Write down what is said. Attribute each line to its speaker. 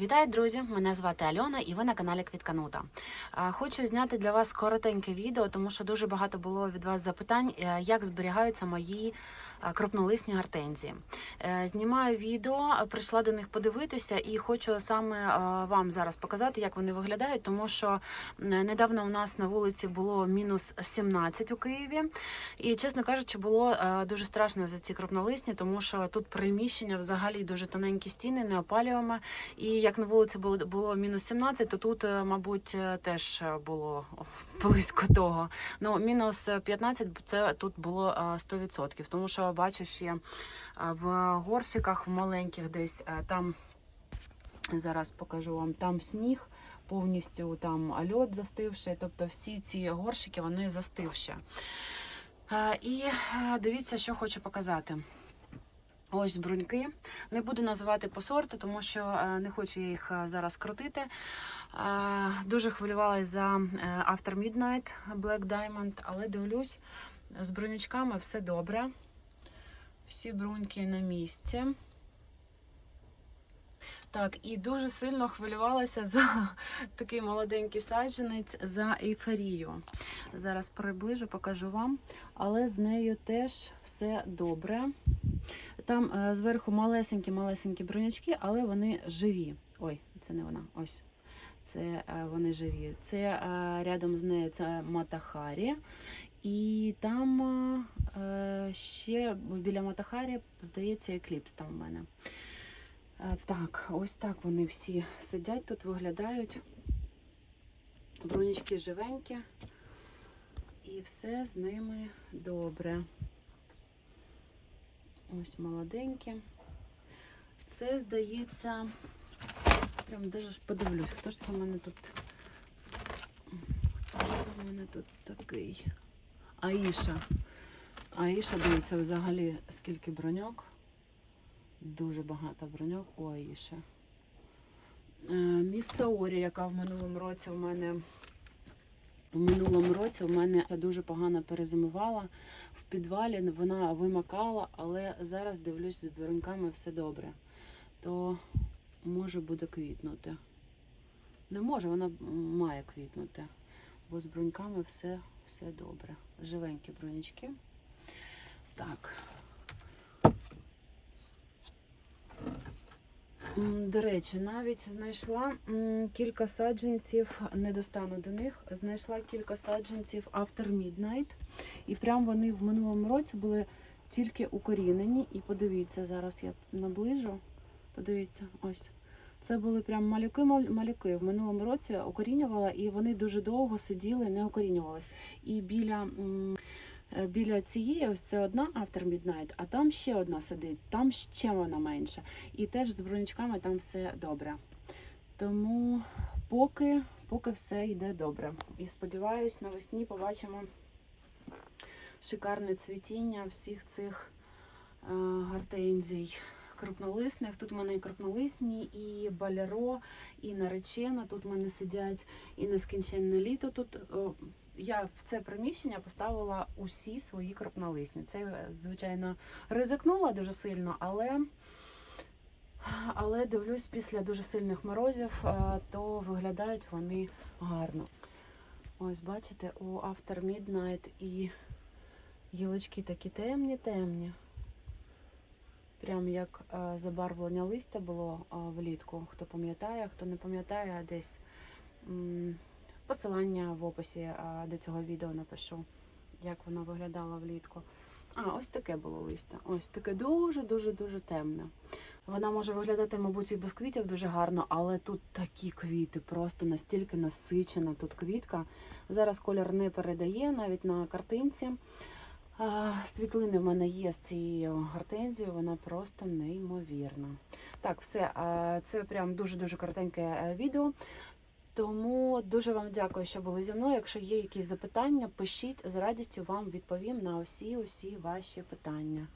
Speaker 1: Вітаю, друзі! Мене звати Альона, і ви на каналі Квітканута. Хочу зняти для вас коротеньке відео, тому що дуже багато було від вас запитань, е, як зберігаються мої крупнолисні гортензії. Е, Знімаю відео, е, прийшла до них подивитися, і хочу саме е, вам зараз показати, як вони виглядають, тому що недавно у нас на вулиці було мінус 17 у Києві. І, чесно кажучи, було е, дуже страшно за ці крупнолисні, тому що тут приміщення взагалі дуже тоненькі стіни, неопалюваме. І як на вулиці було, було мінус 17, то тут, е, мабуть, е, теж е, було близько того. Ну, мінус 15 це тут було е, 100%. Тому що ще е, в горщиках в маленьких десь е, там. Зараз покажу вам там сніг, повністю там льод застивший. Тобто всі ці горщики вони застивші. Е, І е, дивіться, що хочу показати. Ось бруньки. Не буду називати по сорту, тому що не хочу їх зараз крутити. Дуже хвилювалася за After Midnight Black Diamond, але дивлюсь, з брунячками все добре. Всі бруньки на місці. Так, і дуже сильно хвилювалася за такий молоденький саджанець за ейфорію. Зараз приближу, покажу вам, але з нею теж все добре. Там е, зверху малесенькі-малесенькі бронячки, але вони живі. Ой, це не вона. Ось. Це е, вони живі. Це е, рядом з нею це Матахарі. І там е, ще біля Матахарі, здається, екліпс там у мене. Так, ось так вони всі сидять тут, виглядають. Бронячки живенькі, і все з ними добре. Ось молоденькі. Це, здається, прям даже подивлюсь, хто ж це в мене тут. Хто ж це в мене тут такий? Аїша. Аїша, дивіться, взагалі скільки броньок. Дуже багато броньок у Аїші. Е, Міс Саорі, яка в минулому році у мене в минулому році у мене дуже погано перезимувала в підвалі. Вона вимакала, але зараз дивлюсь, з бруньками все добре. То може буде квітнути. Не може, вона має квітнути, бо з бруньками все, все добре. Живенькі брунячки. Так. До речі, навіть знайшла кілька саджанців, не достану до них. Знайшла кілька саджанців After Midnight. І прям вони в минулому році були тільки укорінені. І подивіться, зараз я наближу. Подивіться, ось. Це були прям малюки-малюки. В минулому році укорінювала, і вони дуже довго сиділи, не укорінювались. І біля. е, Біля цієї, ось це одна After Midnight, а там ще одна сидить, там ще вона менша. І теж з бронячками там все добре. Тому поки, поки все йде добре. І сподіваюсь, навесні побачимо шикарне цвітіння всіх цих е, гортензій крупнолисних. Тут в мене і крупнолисні, і баляро, і наречена. Тут в мене сидять і нескінченне літо. Тут о, я в це приміщення поставила усі свої крупнолисні. Це, звичайно, ризикнула дуже сильно, але. Але дивлюсь, після дуже сильних морозів, е, то виглядають вони гарно. Ось, бачите, у After Midnight і гілочки такі темні-темні. Прям як е, забарвлення листя було е, влітку. Хто пам'ятає, хто не пам'ятає, десь посилання в описі е, до цього відео напишу, як воно виглядало влітку. А, ось таке було листя. Ось таке дуже-дуже-дуже темне. Вона може виглядати, мабуть, і без квітів дуже гарно, але тут такі квіти, просто настільки насичена тут квітка. Зараз колір не передає навіть на картинці. Світлини в мене є з цією гортензією, вона просто неймовірна. Так, все, це прям дуже-дуже коротеньке е, відео. Тому дуже вам дякую, що були зі мною. Якщо є якісь запитання, пишіть з радістю вам відповім на усі усі ваші питання.